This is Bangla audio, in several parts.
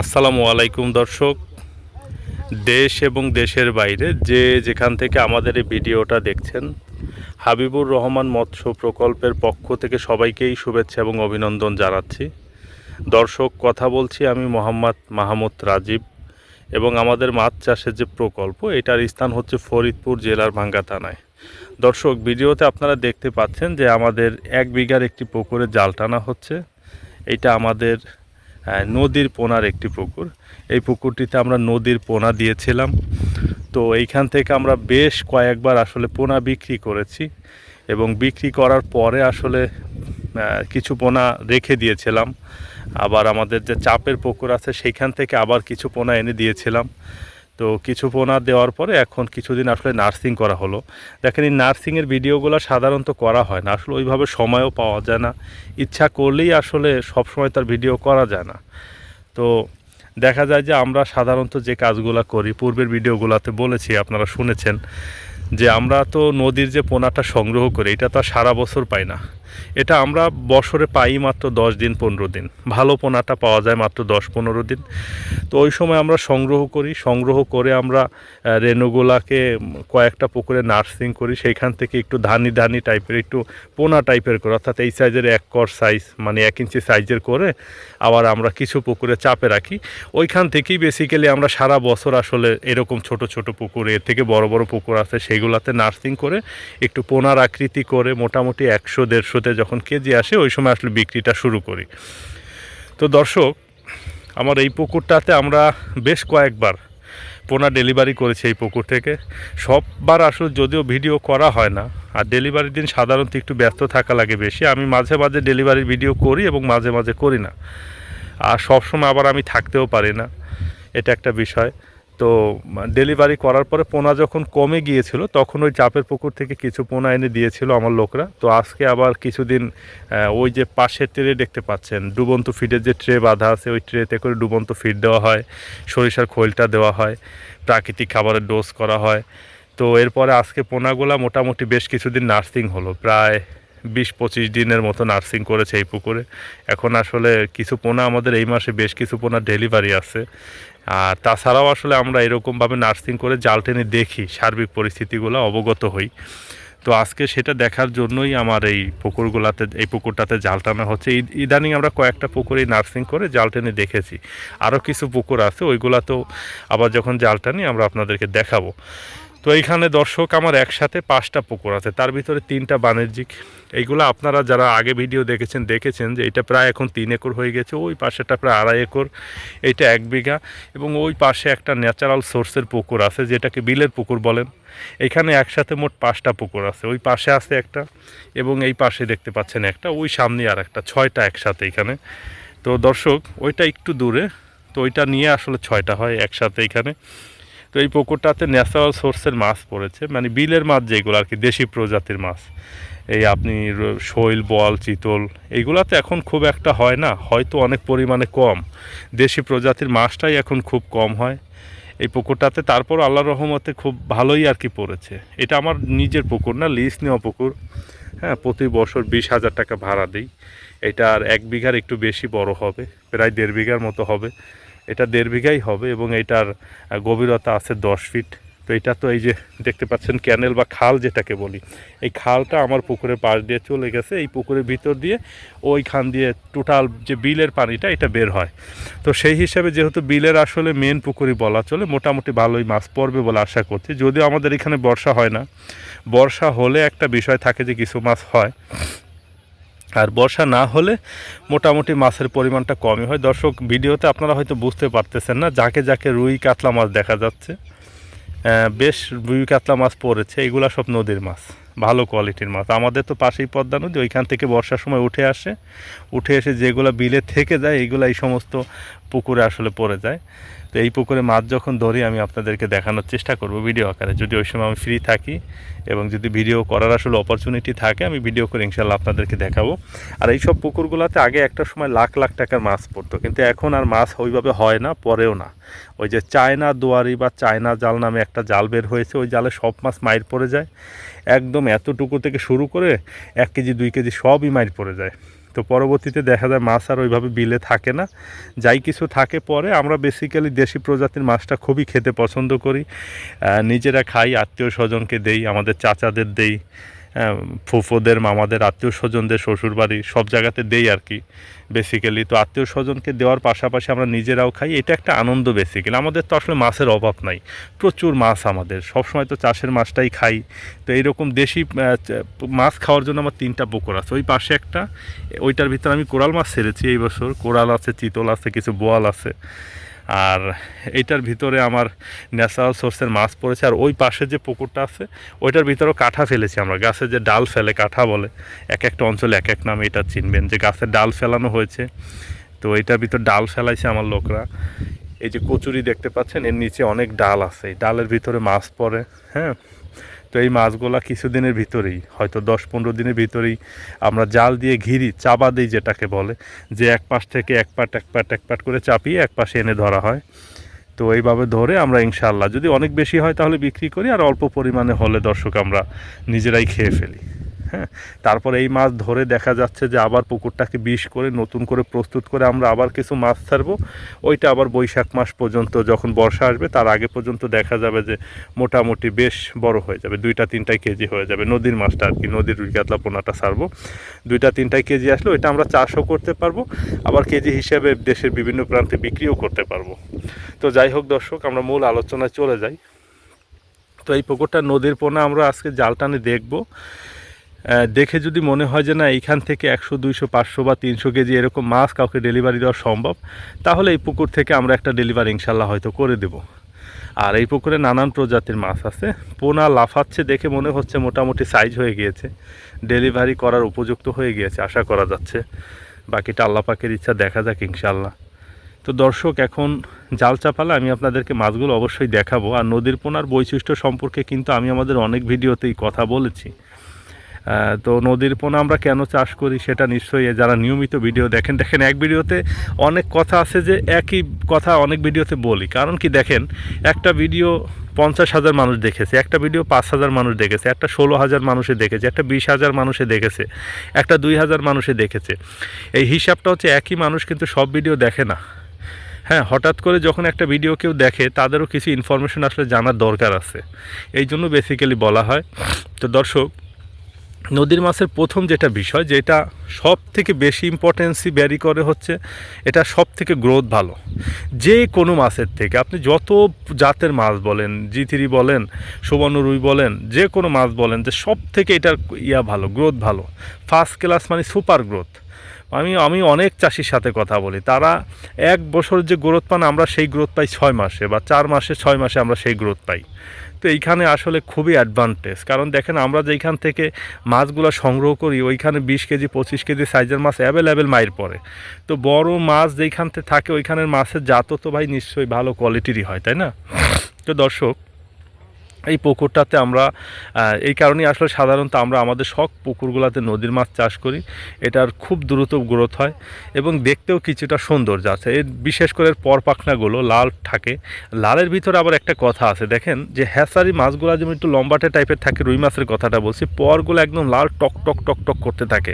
আসসালামু আলাইকুম দর্শক। দেশ এবং দেশের বাইরে যে যেখান থেকে আমাদের এই ভিডিওটা দেখছেন, হাবিবুর রহমান মৎস্য প্রকল্পের পক্ষ থেকে সবাইকেই শুভেচ্ছা এবং অভিনন্দন জানাচ্ছি। দর্শক, কথা বলছি আমি মোহাম্মদ মাহমুদ রাজীব এবং আমাদের মাছ চাষের যে প্রকল্প, এটার স্থান হচ্ছে ফরিদপুর জেলার ভাঙ্গা থানায়। দর্শক, ভিডিওতে আপনারা দেখতে পাচ্ছেন যে আমাদের এক বিঘার একটি পুকুরে জাল টানা হচ্ছে। এটা আমাদের নদীর পোনার একটি পুকুর। এই পুকুরটিতে আমরা নদীর পোনা দিয়েছিলাম। তো এইখান থেকে আমরা বেশ কয়েকবার আসলে পোনা বিক্রি করেছি এবং বিক্রি করার পরে আসলে কিছু পোনা রেখে দিয়েছিলাম। আবার আমাদের যে চাপের পুকুর আছে, সেইখান থেকে আবার কিছু পোনা এনে দিয়েছিলাম। তো কিছু পোনা দেওয়ার পরে এখন কিছুদিন আসলে নার্সিং করা হলো। দেখেন, এই নার্সিংয়ের ভিডিওগুলো সাধারণত করা হয় না। আসলে ওইভাবে সময়ও পাওয়া যায় না। ইচ্ছা করলেই আসলে সব সময় তার ভিডিও করা যায় না। তো দেখা যায় যে আমরা সাধারণত যে কাজগুলো করি, পূর্বের ভিডিওগুলোতে বলেছি, আপনারা শুনেছেন, যে আমরা তো নদীর যে পোনাটা সংগ্রহ করি, এটা তো সারা বছর পাই না। এটা আমরা বছরে পাই মাত্র দশ দিন পনেরো দিন। ভালো পোনাটা পাওয়া যায় মাত্র দশ পনেরো দিন। তো ওই সময় আমরা সংগ্রহ করি। সংগ্রহ করে আমরা আহ, রেণুগুলাকে কয়েকটা পুকুরে নার্সিং করি। সেইখান থেকে একটু ধানি ধানি টাইপের একটু পোনা টাইপের করে অর্থাৎ এই সাইজের এক কর সাইজ মানে এক ইঞ্চি সাইজের করে আবার আমরা কিছু পুকুরে চাপে রাখি। ওইখান থেকেই বেসিক্যালি আমরা সারা বছর আসলে এরকম ছোট ছোট পুকুর এর থেকে বড় বড় পুকুর আছে সেইগুলাতে নার্সিং করে একটু পোনার আকৃতি করে মোটামুটি একশো দেড়শোতে যখন কেজি আসে, ওই সময় আসলে বিক্রিটা শুরু করি। তো দর্শক, আমার এই পুকুরটাতে আমরা বেশ কয়েকবার পোনা ডেলিভারি করেছি এই পুকুর থেকে। সববার আসলে যদিও ভিডিও করা হয় না, আর ডেলিভারির দিন সাধারণত একটু ব্যস্ত থাকা লাগে বেশি। আমি মাঝে মাঝে ডেলিভারির ভিডিও করি এবং মাঝে মাঝে করি না। আর সবসময় আবার আমি থাকতেও পারি না। এটা একটা বিষয়। তো ডেলিভারি করার পরে পোনা যখন কমে গিয়েছিল, তখন ওই চাপের পুকুর থেকে কিছু পোনা এনে দিয়েছিল আমার লোকরা। তো আজকে আবার কিছুদিন ওই যে পাশের ট্রে দেখতে পাচ্ছেন, ডুবন্ত ফিডের যে ট্রে বাঁধা আছে, ওই ট্রেতে করে ডুবন্ত ফিড দেওয়া হয়, সরিষার খোলটা দেওয়া হয়, প্রাকৃতিক খাবারের ডোজ করা হয়। তো এরপরে আজকে পোনাগুলা মোটামুটি বেশ কিছুদিন নার্সিং হলো, প্রায় বিশ পঁচিশ দিনের মতো নার্সিং করেছে এই পুকুরে। এখন আসলে কিছু পোনা আমাদের এই মাসে বেশ কিছু পোনা ডেলিভারি আছে। আর তাছাড়াও আসলে আমরা এরকমভাবে নার্সিং করে জাল টেনে দেখি সার্বিক পরিস্থিতিগুলো, অবগত হই। তো আজকে সেটা দেখার জন্যই আমার এই পুকুরগুলাতে, এই পুকুরটাতে জাল টানা হচ্ছে। ইদ- ইদানিং আমরা কয়েকটা পুকুরে নার্সিং করে জাল টেনে দেখেছি। আরও কিছু পুকুর আছে, ওইগুলাতেও আবার যখন জাল টানি আমরা আপনাদেরকে দেখাবো। তো এইখানে দর্শক আমার একসাথে পাঁচটা পুকুর আছে, তার ভিতরে তিনটা বাণিজ্যিক। এইগুলো আপনারা যারা আগে ভিডিও দেখেছেন দেখেছেন যে এটা প্রায় এখন তিন একর হয়ে গেছে, ওই পাশেটা প্রায় আড়াই একর এইটা এক বিঘা এবং ওই পাশে একটা ন্যাচারাল সোর্সের পুকুর আছে, যেটাকে বিলের পুকুর বলেন। এখানে একসাথে মোট পাঁচটা পুকুর আছে, ওই পাশে আছে একটা এবং এই পাশে দেখতে পাচ্ছেন একটা, ওই সামনে আর একটা, ছয়টা একসাথে এখানে। তো দর্শক, ওইটা একটু দূরে, তো ওইটা নিয়ে আসলে ছয়টা হয় একসাথে এখানে। তো এই পুকুরটাতে ন্যাচারাল সোর্সের মাছ পড়েছে মানে বিলের মাছ যেগুলো আর কি, দেশি প্রজাতির মাছ। এই আপনি শৈল বল চিতল এইগুলাতে এখন খুব একটা হয় না, হয়তো অনেক পরিমাণে কম। দেশি প্রজাতির মাছটাই এখন খুব কম হয়। এই পুকুরটাতে তারপর আল্লাহর রহমতে খুব ভালোই আর কি পড়েছে। এটা আমার নিজের পুকুর না লিজ নেওয়া পুকুর। হ্যাঁ প্রতি বছর বিশ হাজার টাকা ভাড়া দিই। এটা আর এক বিঘার একটু বেশি বড় হবে, প্রায় দেড় বিঘার মতো হবে। এটা দেড় বিঘাই হবে এবং এটার গভীরতা আছে দশ ফিট। তো এটা তো এই যে দেখতে পাচ্ছেন ক্যানেল বা খাল যেটাকে বলি, এই খালটা আমার পুকুরের পাশ দিয়ে চলে গেছে। এই পুকুরের ভিতর দিয়ে ওইখান দিয়ে টোটাল যে বিলের পানিটা, এটা বের হয়। তো সেই হিসাবে যেহেতু বিলের আসলে মেন পুকুরই বলা চলে, মোটামুটি ভালোই মাছ পড়বে বলে আশা করছি। যদিও আমাদের এখানে বর্ষা হয় না। বর্ষা হলে একটা বিষয় থাকে যে কিছু মাছ হয়। আর বর্ষা না হলে মোটামুটি মাছের পরিমাণটা কমই হয়। দর্শক, ভিডিওতে আপনারা হয়তো বুঝতে পারতেছেন না, যাকে যাকে রুই কাতলা মাছ দেখা যাচ্ছে বেশ রুই কাতলা মাছ পড়েছে, এগুলা সব নদীর মাছ। ভালো কোয়ালিটির মাছ। আমাদের তো পাশেই পদ্মা নদী, ওইখান থেকে বর্ষার সময় উঠে আসে। উঠে এসে যেগুলো বিলে থেকে যায়, এইগুলো এই সমস্ত পুকুরে আসলে পড়ে যায়। তো এই পুকুরে মাছ যখন ধরি, আমি আপনাদেরকে দেখানোর চেষ্টা করব ভিডিও আকারে। যদি ওই সময় আমি ফ্রি থাকি এবং যদি ভিডিও করার আসলে অপরচুনিটি থাকে, আমি ভিডিও করে ইনশাল্লাহ আপনাদেরকে দেখাবো। আর এই সব পুকুরগুলোতে আগে একটা সময় লাখ লাখ টাকার মাছ পড়তো। কিন্তু এখন আর মাছ ওইভাবে হয় না পরেও না। ওই যে চায়না দুয়ারি বা চায়না জাল নামে একটা জাল বের হয়েছে, ওই জালে সব মাছ মাইর পড়ে যায়। একদম এতটুকু থেকে শুরু করে এক কেজি, দুই কেজি সবই মাইর পড়ে যায়। তো পরবর্তীতে দেখা যায় মাছ আর ওইভাবে বিলে থাকে না। যাই কিছু থাকে পরে আমরা বেসিক্যালি দেশি প্রজাতির মাছটা খুবই খেতে পছন্দ করি। নিজেরা খাই, আত্মীয় স্বজনকে দেই, আমাদের চাচাদের দেই। ফুফোদের, মামাদের, আত্মীয় স্বজনদের, শ্বশুরবাড়ি, সব জায়গাতে দেই আর কি বেসিক্যালি তো আত্মীয় স্বজনকে দেওয়ার পাশাপাশি আমরা নিজেরাও খাই। এটা একটা আনন্দ বেসিক্যালি আমাদের তো আসলে মাছের অভাব নাই। প্রচুর মাছ আমাদের। সবসময় তো চাষের মাছটাই খাই। তো এইরকম দেশি মাছ খাওয়ার জন্য আমার তিনটা পুকুর আছে। ওই পাশে একটা, ওইটার ভিতরে আমি কোরাল মাছ ছেড়েছি এই বছর। কোরাল আছে, চিতল আছে, কিছু বোয়াল আছে। আর এইটার ভিতরে আমার ন্যাচারাল সোর্সের মাছ পড়েছে, আর ওই পাশে যে পুকুরটা আছে, ওইটার ভিতরেও কাঠা ফেলেছি আমরা। গাছে যে ডাল ফেলে, কাঠা বলে, এক একটা অঞ্চলে এক এক নামে এটা চিনবেন যে গাছের ডাল ফেলানো হয়েছে। তো এটার ভিতর ডাল ফেলাইছে আমার লোকরা। এই যে কচুরি দেখতে পাচ্ছেন, এর নিচে অনেক ডাল আছে। ডালের ভিতরে মাছ পড়ে হ্যাঁ? তো এই মাছগুলা কিছুদিনের ভিতরেই, হয়তো দশ পনেরো দিনের ভিতরেই আমরা জাল দিয়ে ঘিরি চাবা দিই যেটাকে বলে, যে এক পাশ থেকে এক পাট এক পাট এক পাট করে চাপিয়ে এক পাশে এনে ধরা হয়। তো এইভাবে ধরে আমরা ইনশাল্লাহ যদি অনেক বেশি হয় তাহলে বিক্রি করি, আর অল্প পরিমাণে হলে দর্শক আমরা নিজেরাই খেয়ে ফেলি। হ্যাঁ তারপর এই মাছ ধরে দেখা যাচ্ছে যে আবার পুকুরটাকে বিষ করে নতুন করে প্রস্তুত করে আমরা আবার কিছু মাছ ছাড়বো। ওইটা আবার বৈশাখ মাস পর্যন্ত যখন বর্ষা আসবে, তার আগে পর্যন্ত দেখা যাবে যে মোটামুটি বেশ বড় হয়ে যাবে, দুইটা তিনটাই কেজি হয়ে যাবে নদীর মাছটা আর কি, নদীর রুই কাতলা পোনাটা ছাড়বো। দুইটা তিনটাই কেজি আসলে ওইটা আমরা চাষও করতে পারব, আবার কেজি হিসেবে দেশের বিভিন্ন প্রান্তে বিক্রিও করতে পারব। তো যাই হোক দর্শক, আমরা মূল আলোচনায় চলে যাই। তো এই পুকুরটা নদীর পোনা আমরা আজকে জাল টানে দেখব। দেখে যদি মনে হয় যে না, এইখান থেকে একশো, দুইশো, পাঁচশো বা তিনশো কেজি এরকম মাছ কাউকে ডেলিভারি দেওয়া সম্ভব, তাহলে এই পুকুর থেকে আমরা একটা ডেলিভারি ইনশাল্লাহ হয়তো করে দেব। আর এই পুকুরে নানান প্রজাতির মাছ আছে। পোনা লাফাচ্ছে দেখে মনে হচ্ছে মোটামুটি সাইজ হয়ে গিয়েছে। ডেলিভারি করার উপযুক্ত হয়ে গিয়েছে, আশা করা যাচ্ছে। বাকিটা আল্লাহ পাকের ইচ্ছা, দেখা যাক ইনশাল্লাহ তো দর্শক, এখন জাল চাপালে আমি আপনাদেরকে মাছগুলো অবশ্যই দেখাবো। আর নদীর পোনার বৈশিষ্ট্য সম্পর্কে কিন্তু আমি আমাদের অনেক ভিডিওতেই কথা বলেছি। তো নদীর পোনা আমরা কেন চাষ করি সেটা নিশ্চয়ই যারা নিয়মিত ভিডিও দেখেন দেখেন এক ভিডিওতে অনেক কথা আছে যে একই কথা অনেক ভিডিওতে বলি। কারণ কি দেখেন, একটা ভিডিও পঞ্চাশ হাজার মানুষ দেখেছে, একটা ভিডিও পাঁচ হাজার মানুষ দেখেছে, একটা ষোলো হাজার মানুষে দেখেছে, একটা বিশ হাজার মানুষে দেখেছে, একটা দুই হাজার মানুষে দেখেছে। এই হিসাবটা হচ্ছে একই মানুষ কিন্তু সব ভিডিও দেখে না। হ্যাঁ হঠাৎ করে যখন একটা ভিডিও কেউ দেখে, তাদেরও কিছু ইনফরমেশন আসলে জানার দরকার আছে। এই জন্য বেসিক্যালি বলা হয়। তো দর্শক নদীর মাছের প্রথম যেটা বিষয়, যেটা সব থেকে বেশি ইম্পর্টেন্সি ব্যারি করে হচ্ছে, এটা সব থেকে গ্রোথ ভালো। যে কোনো মাছের থেকে, আপনি যত জাতের মাছ বলেন জি থ্রি বলেন, সুবর্ণ রুই বলেন, যে কোনো মাছ বলেন, যে সব থেকে এটার ইয়া ভালো গ্রোথ ভালো। ফার্স্ট ক্লাস মানে সুপার গ্রোথ আমি আমি অনেক চাষির সাথে কথা বলি, তারা এক বছর যে গ্রোথ পান, আমরা সেই গ্রোথ পাই ছয় মাসে, বা চার মাসে, ছয় মাসে আমরা সেই গ্রোথ পাই। তো এইখানে আসলে খুবই অ্যাডভান্টেজ কারণ দেখেন, আমরা যেইখান থেকে মাছগুলো সংগ্রহ করি, ওইখানে বিশ কেজি, পঁচিশ কেজি সাইজের মাছ অ্যাভেলেবেল মায়ের পরে তো বড় মাছ যেইখান থেকে থাকে, ওইখানের মাছের জাতও তো ভাই নিশ্চয়ই ভালো কোয়ালিটিরই হয়, তাই না? তো দর্শক এই পুকুরটাতে আমরা এই কারণেই আসলে সাধারণত আমরা আমাদের শখ পুকুরগুলোতে নদীর মাছ চাষ করি। এটার খুব দ্রুত গ্রোথ হয় এবং দেখতেও কিছুটা সৌন্দর্য আছে। এর বিশেষ করে এর পরপাখনাগুলো লাল থাকে। লালের ভিতরে আবার একটা কথা আছে, দেখেন যে হ্যাসারি মাছগুলো যেমন একটু লম্বাটে টাইপের থাকে, রুই মাছের কথাটা বলছি, পরগুলো একদম লাল টক টক টক টক করতে থাকে।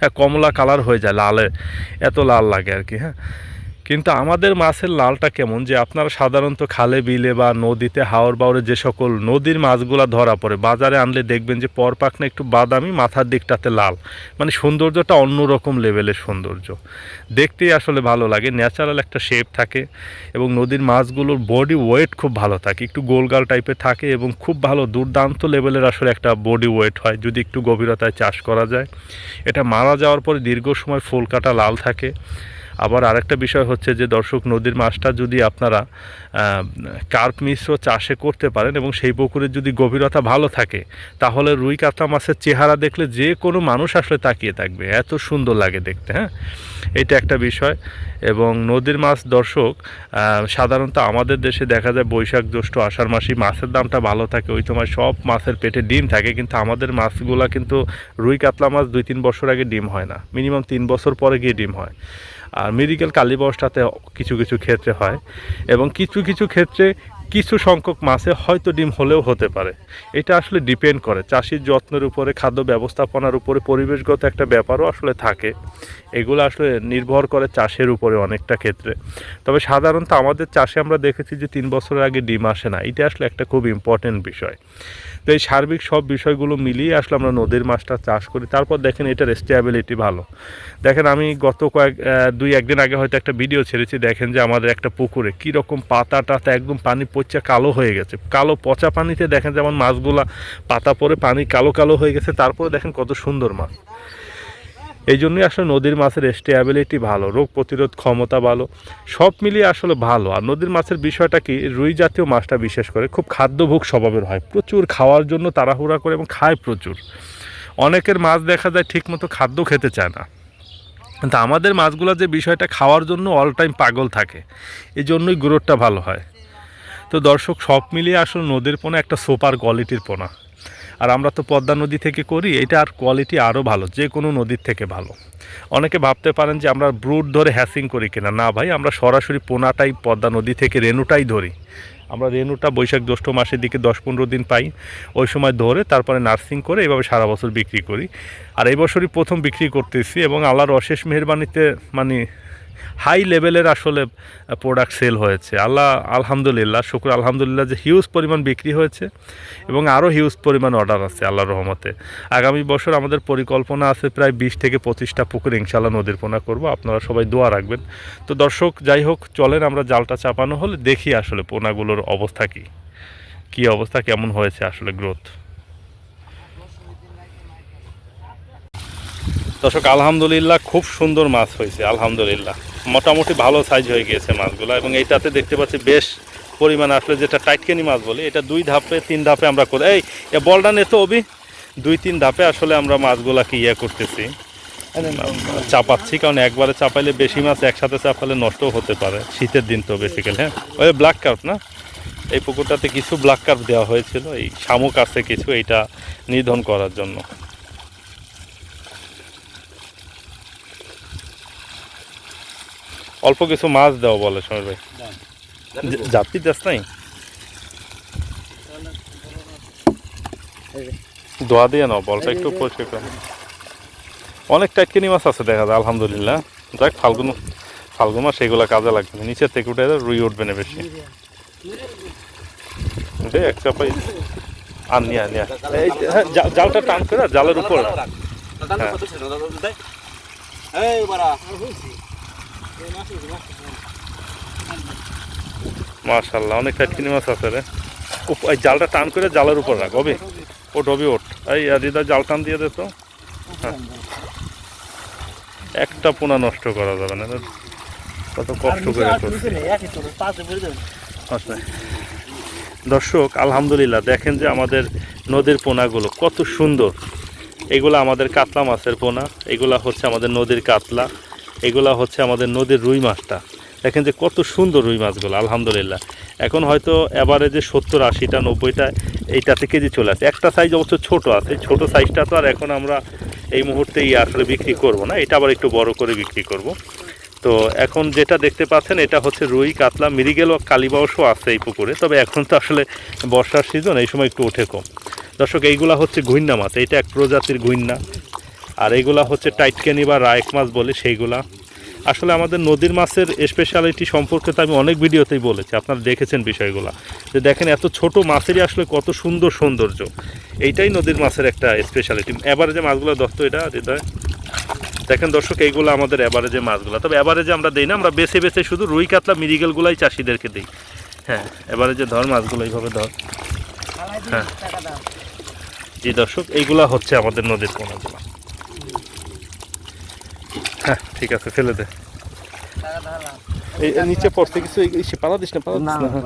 হ্যাঁ কমলা কালার হয়ে যায় লালে, এত লাল লাগে আর কি হ্যাঁ। কিন্তু আমাদের মাছের লালটা কেমন যে আপনারা সাধারণত খালে, বিলে বা নদীতে হাওর বাওরে যে সকল নদীর মাছগুলা ধরা পড়ে, বাজারে আনলে দেখবেন যে পরপাকনা একটু বাদামি, মাথার দিকটাতে লাল। মানে সৌন্দর্যটা অন্যরকম লেভেলের সৌন্দর্য। দেখতেই আসলে ভালো লাগে, ন্যাচারাল একটা শেপ থাকে এবং নদীর মাছগুলোর বডি ওয়েট খুব ভালো থাকে। একটু গোলগাল টাইপের থাকে এবং খুব ভালো দুর্দান্ত লেভেলের আসলে একটা বডি ওয়েট হয়, যদি একটু গভীরতায় চাষ করা যায়। এটা মারা যাওয়ার পরে দীর্ঘ সময় ফুল কাটা লাল থাকে। আবার আরেকটা বিষয় হচ্ছে যে দর্শক, নদীর মাছটা যদি আপনারা কার্প মিশ্র চাষে করতে পারেন এবং সেই পুকুরের যদি গভীরতা ভালো থাকে, তাহলে রুই কাতলা মাছের চেহারা দেখলে যে কোনো মানুষ আসলে তাকিয়ে থাকবে। এত সুন্দর লাগে দেখতে হ্যাঁ? এটা একটা বিষয়। এবং নদীর মাছ দর্শক সাধারণত আমাদের দেশে দেখা যায় বৈশাখ জ্যৈষ্ঠ আষাঢ় মাসে মাছের দামটা ভালো থাকে, ওই সময় সব মাছের পেটে ডিম থাকে, কিন্তু আমাদের মাছগুলা কিন্তু রুই কাতলা মাছ দুই তিন বছর আগে ডিম হয় না। মিনিমাম তিন বছর পরে গিয়ে ডিম হয়। আর মেডিকেল কালীবসটাতে কিছু কিছু ক্ষেত্রে হয় এবং কিছু কিছু ক্ষেত্রে কিছু সংখ্যক মাছে হয়তো ডিম হলেও হতে পারে। এটা আসলে ডিপেন্ড করে। চাষির যত্নের উপরে, খাদ্য ব্যবস্থাপনার উপরে, পরিবেশগত একটা ব্যাপারও আসলে থাকে। এগুলো আসলে নির্ভর করে চাষের উপরে অনেকটা ক্ষেত্রে। তবে সাধারণত আমাদের চাষে আমরা দেখেছি যে তিন বছরের আগে ডিম আসে না। এটা আসলে একটা খুব ইম্পর্টেন্ট বিষয়। তো এই সার্বিক সব বিষয়গুলো মিলিয়ে আসলে আমরা নদীর মাছটা চাষ করি। তারপর দেখেন এটার স্টেবিলিটি ভালো। দেখেন আমি গত কয়েক দুই, একদিন আগে হয়তো একটা ভিডিও ছেড়েছি, দেখেন যে আমাদের একটা পুকুরে কীরকম পাতা টাতা একদম পানি পচা কালো হয়ে গেছে। কালো পচা পানিতে দেখেন যেমন মাছগুলা পাতা পরে পানি কালো কালো হয়ে গেছে, তারপরে দেখেন কত সুন্দর মাছ। এই জন্যই আসলে নদীর মাছের স্টেবিলিটি ভালো, রোগ প্রতিরোধ ক্ষমতা ভালো, সব মিলিয়ে আসলে ভালো। আর নদীর মাছের বিষয়টা কি? রুই জাতীয় মাছটা বিশেষ করে খুব খাদ্যভোগ স্বভাবের হয়। প্রচুর খাওয়ার জন্য তাড়াহুড়া করে এবং খায় প্রচুর। অনেকের মাছ দেখা যায় ঠিকমতো খাদ্য খেতে চায় না। কিন্তু আমাদের মাছগুলো যে বিষয়টা খাওয়ার জন্য অল টাইম পাগল থাকে, এই জন্যই গ্রোথটা ভালো হয়। তো দর্শক, সব মিলিয়ে আসলে নদীর পোনা একটা সুপার কোয়ালিটির পোনা। আর আমরা তো পদ্মা নদী থেকে করি এটা আর কোয়ালিটি আরও ভালো, যে কোনো নদীর থেকে ভালো। অনেকে ভাবতে পারেন যে আমরা ব্রুড ধরে হ্যাসিং করি কিনা। না ভাই, আমরা সরাসরি পোনাটাই পদ্মা নদী থেকে রেনুটাই ধরি। আমরা রেনুটা বৈশাখ জ্যৈষ্ঠ মাসের দিকে দশ পনেরো দিন পাই। ওই সময় ধরে তারপরে নার্সিং করে এভাবে সারা বছর বিক্রি করি। আর এই বছরই প্রথম বিক্রি করতেছি এবং আল্লাহর অশেষ মেহরবানিতে মানে হাই লেভেলের আসলে প্রোডাক্ট সেল হয়েছে। আল্লাহ, আলহামদুলিল্লাহ, শুক্র, আলহামদুলিল্লাহ যে হিউজ পরিমাণ বিক্রি হয়েছে এবং আরও হিউজ পরিমাণ অর্ডার আছে আল্লাহর রহমতে। আগামী বছর আমাদের পরিকল্পনা আছে প্রায় বিশ থেকে পঁচিশটা পুকুর ইনশাল্লাহ নদীর পোনা করব। আপনারা সবাই দোয়া রাখবেন। তো দর্শক, যাই হোক, চলেন আমরা জালটা চাপানো হলে দেখি আসলে পোনাগুলোর অবস্থা কী। কী অবস্থা, কেমন হয়েছে আসলে গ্রোথ দর্শক, আলহামদুলিল্লাহ খুব সুন্দর মাছ হয়েছে, আলহামদুলিল্লাহ। মোটামুটি ভালো সাইজ হয়ে গিয়েছে মাছগুলো এবং এইটাতে দেখতে পাচ্ছি বেশ পরিমাণ আসলে যেটা টাইটকেনি মাছ বলি, এটা দুই ধাপে, তিন ধাপে আমরা করে এই বলটা নে তো অবি। দুই, তিন ধাপে আসলে আমরা মাছগুলাকে ইয়ে করতেছি। চাপাচ্ছি, কারণ একবারে চাপাইলে বেশি মাছ একসাথে চাপালে নষ্টও হতে পারে, শীতের দিন তো বেসিক্যালি হ্যাঁ? ওই ব্ল্যাক কার্প না? এই পুকুরটাতে কিছু ব্ল্যাক কার্প দেওয়া হয়েছিল, এই শামুক আছে কিছু, এইটা নিধন করার জন্য। অল্প কিছু মাছ দেওয়া বলে সমীর ভাই জাতি দেশ নাই দোয়া দিয়ে নাও বলটা একটু পরিষ্কার করো। অনেক টাইটকেনি মাছ আছে দেখা যায় আলহামদুলিল্লাহ যাক ফাল্গুন ফাল্গুন মাস এগুলো কাজে লাগবে নিচের থেকে উঠে রুই উঠবে না বেশি এক চাপাই আর নিয়ে নিয়ে এই হ্যাঁ, জালটা টান করে জালের উপর বাড়া মাশাল্লাহ অনেক টাটকিনি মাছ আছে রে। এই জালটা টান করে জালের উপর রাখ অবি ওট অবি ওট এই হৃদয় জাল টান দিয়ে দে তো। হ্যাঁ। একটা পোনা নষ্ট করা যাবে না কত কষ্ট করে আচ্ছা। দর্শক আলহামদুলিল্লাহ দেখেন যে আমাদের নদীর পোনাগুলো কত সুন্দর। এগুলো আমাদের কাতলা মাছের পোনা এগুলা হচ্ছে আমাদের নদীর কাতলা। এগুলা হচ্ছে আমাদের নদীর রুই মাছটা। দেখেন যে কত সুন্দর রুই মাছগুলো, আলহামদুলিল্লাহ। এখন হয়তো এবারে যে সত্তর, আশিটা, নব্বইটা, এইটাতে কেজি চলে আসে। একটা সাইজ অবশ্য ছোট আছে ছোট সাইজটা তো আর এখন আমরা এই মুহূর্তে ই আসলে বিক্রি করব না, এটা আবার একটু বড় করে বিক্রি করব। তো এখন যেটা দেখতে পাচ্ছেন, এটা হচ্ছে রুই, কাতলা মিরিগেল ও কালীবাউসও আছে এই পুকুরে, তবে এখন তো আসলে বর্ষার সিজন এই সময় একটু ওঠে কম। দর্শক, এইগুলা হচ্ছে ঘুইন্না মাছ এটা এক প্রজাতির ঘুইন্না। আর এইগুলা হচ্ছে টাইটকেনি বা রায়ক মাছ বলে সেইগুলা। আসলে আমাদের নদীর মাছের স্পেশালিটি সম্পর্কে তো আমি অনেক ভিডিওতেই বলেছি, আপনারা দেখেছেন বিষয়গুলো। যে দেখেন এত ছোট মাছেরই আসলে কত সুন্দর সৌন্দর্য। এইটাই নদীর মাছের একটা স্পেশালিটি যে মাছগুলো দত্ত এটা, হৃদয়। দেখেন দর্শক, এইগুলো আমাদের অ্যাভারেজে মাছগুলো। তবে অ্যাভারেজে আমরা দিই না, আমরা বেছে বেছে শুধু রুই, কাতলা মিরিগেলগুলাই চাষিদেরকে দিই। হ্যাঁ যে ধর মাছগুলো এইভাবে ধর। হ্যাঁ। জি দর্শক, এইগুলা হচ্ছে আমাদের নদীর পোনাগুলো হ্যাঁ ঠিক আছে ফেলে দে। নিচে পড়তে কিছু সে পালা দিস না পালা দিস না হ্যাঁ।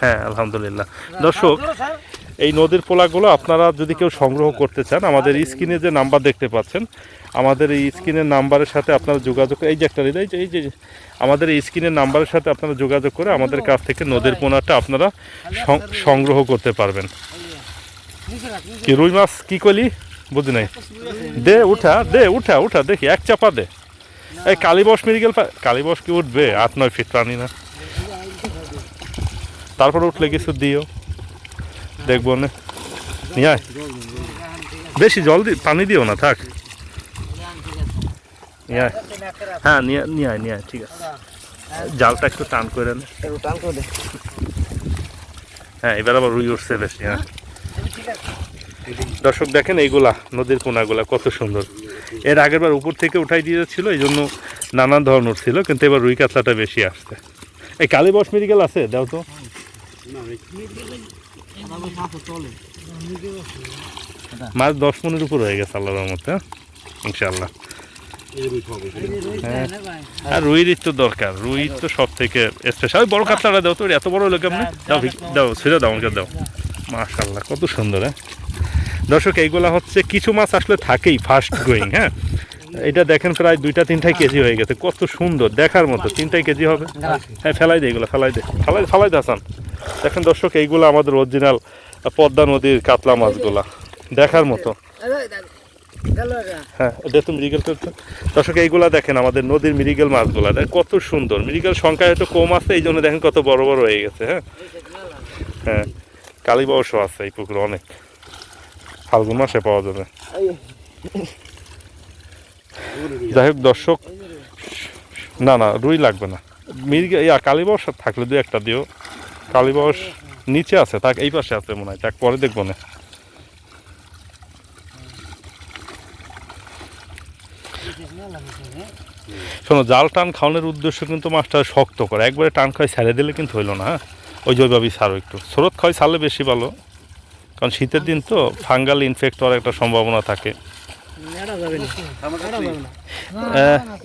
হ্যাঁ আলহামদুলিল্লাহ। দর্শক এই নদীর পোলাগুলো আপনারা যদি কেউ সংগ্রহ করতে চান আমাদের স্ক্রিনে যে নাম্বার দেখতে পাচ্ছেন আমাদের এই স্ক্রিনের নাম্বারের সাথে আপনারা যোগাযোগ এই যে একটা এই যে এই যে আমাদের এই স্ক্রিনের নাম্বারের সাথে আপনারা যোগাযোগ করে আমাদের কাছ থেকে নদীর পোনাটা আপনারা সং- সংগ্রহ করতে পারবেন। কি রুই মাছ কি করলি বুঝি নাই। দে উঠা দে উঠা উঠা দেখি এক চাপা দে। এই কালীবস মেডিকেল কালীবস কি উঠবে? আট নয় ফিট প্রাণী না। তারপর উঠলে কিছু দিও। দেখব না। নিয়ে বেশি জল দি পানি দিও না থাক। নিয়ে হ্যাঁ নিয়ে নিয়ে আয় নিয়ে আয় ঠিক আছে। জালটা একটু টান করে নে। টান করে দে। হ্যাঁ এবার আবার রুই উঠছে বেশি হ্যাঁ। দর্শক দেখেন এইগুলা, নদীর কোনাগুলা কত সুন্দর। এর আগের বার উপর থেকে উঠাই দিয়েছিল এই জন্য নানান ধরন উঠছিল কিন্তু এবার রুই কাতলাটা বেশি আসছে। এই কালীবস মেডিকেল আছে? দাও তো। মাছ দশ মনের উপর হয়ে গেছে, আল্লাহর মধ্যে ইনশাল্লাহ হ্যাঁ। আর রুইর তো দরকার রুই তো সব থেকে স্পেশাল বড় কাতলাটা দাও তো এত বড় লোক কেমন? দাও দাও, ছেড়ে দাও দাও। মাশাল্লাহ কত সুন্দর হ্যাঁ? দর্শক এইগুলা হচ্ছে কিছু মাছ আসলে থাকেই ফার্স্ট গোয়িং হ্যাঁ? এটা দেখেন প্রায় দুইটা তিনটাই কেজি হয়ে। গেছে কত সুন্দর দেখার মতো তিনটাই কেজি হবে? হ্যাঁ ফেলাই দে এগুলো ফেলাই দে ফেলাই ফেলাই দে হাসান। দেখেন দর্শক এইগুলো আমাদের অরিজিনাল পদ্মা নদীর কাতলা মাছগুলা দেখার মতো। হ্যাঁ এটা তো করতে দর্শক এইগুলা দেখেন আমাদের নদীর মিরিগেল মাছগুলা দেখ কত সুন্দর। মিরিগেল সংখ্যা হয়তো কম আছে এই জন্য দেখেন কত বড় বড় হয়ে গেছে হ্যাঁ? হ্যাঁ। কালীবাউসও আছে এই পুকুরে অনেক। ফাল্গুন মাসে পাওয়া যাবে। যাই হোক, দর্শক, না না, রুই লাগবে না। মির্গে, ইয়া কালীবাউস থাকলে দু একটা দিও। কালীবাউস নিচে আছে থাক এই পাশে আছে মনে হয়। তাক পরে দেখব না। শোনো, জাল টান খাওয়ানোর উদ্দেশ্য কিন্তু মাছটা শক্ত করে। একবারে টান খাই ছেড়ে দিলে কিন্তু হইল না হ্যাঁ? ওই জৈবাবি সারও একটু। স্রোত খাই ছাড়লে বেশি ভালো। কারণ শীতের দিন তো ফাঙ্গাল ইনফেক্ট হওয়ার একটা সম্ভাবনা থাকে।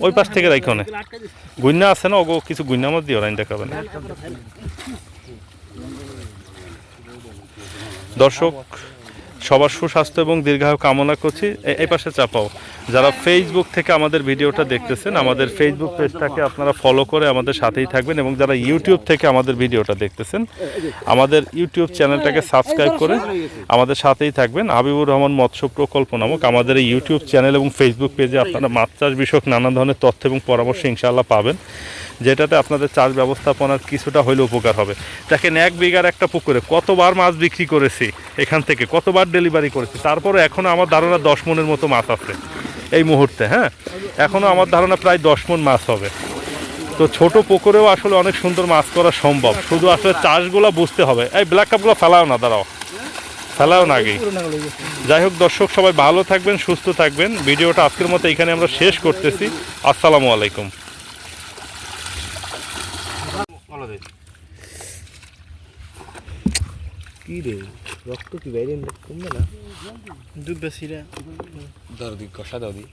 ওই পাশ থেকে রাখো না। আছে না? ওগো কিছু গুইনা মাছ দিও, রাইন দেখাবেন। দর্শক, সবার সুস্বাস্থ্য এবং দীর্ঘায়ু কামনা করছি। এই পাশে চাপাও যারা ফেসবুক থেকে আমাদের ভিডিওটা দেখতেছেন, আমাদের ফেসবুক পেজটাকে আপনারা ফলো করে আমাদের সাথেই থাকবেন এবং যারা ইউটিউব থেকে আমাদের ভিডিওটা দেখতেছেন, আমাদের ইউটিউব চ্যানেলটাকে সাবস্ক্রাইব করে আমাদের সাথেই থাকবেন। হাবিবুর রহমান মৎস্য প্রকল্প নামক আমাদের এই ইউটিউব চ্যানেল এবং ফেসবুক পেজে আপনারা মাছ চাষ বিষয়ক নানা ধরনের তথ্য এবং পরামর্শ ইনশাআল্লাহ পাবেন, যেটাতে আপনাদের চাষ ব্যবস্থাপনার কিছুটা হইলে উপকার হবে। দেখেন, এক বিঘার একটা পুকুরে কতবার মাছ বিক্রি করেছি এখান থেকে, কতবার ডেলিভারি করেছি, তারপরে এখনও আমার ধারণা দশ মনের মতো মাছ আছে। এই মুহূর্তে হ্যাঁ? এখনও আমার ধারণা প্রায় দশ মন মাছ হবে। তো ছোট পুকুরেও আসলে অনেক সুন্দর মাছ করা সম্ভব। শুধু আসলে চাষগুলো বুঝতে হবে। এই ব্ল্যাক কাপগুলো ফেলাও না, দাঁড়াও। ফেলাও না আগেই যাই হোক, দর্শক সবাই ভালো থাকবেন, সুস্থ থাকবেন। ভিডিওটা আজকের মতো এখানে আমরা শেষ করতেছি। আসসালামু আলাইকুম। কি রে রক্ত কি বাইরে কমবে না? দুধ বেশি রে দাও দি কষা দাও দি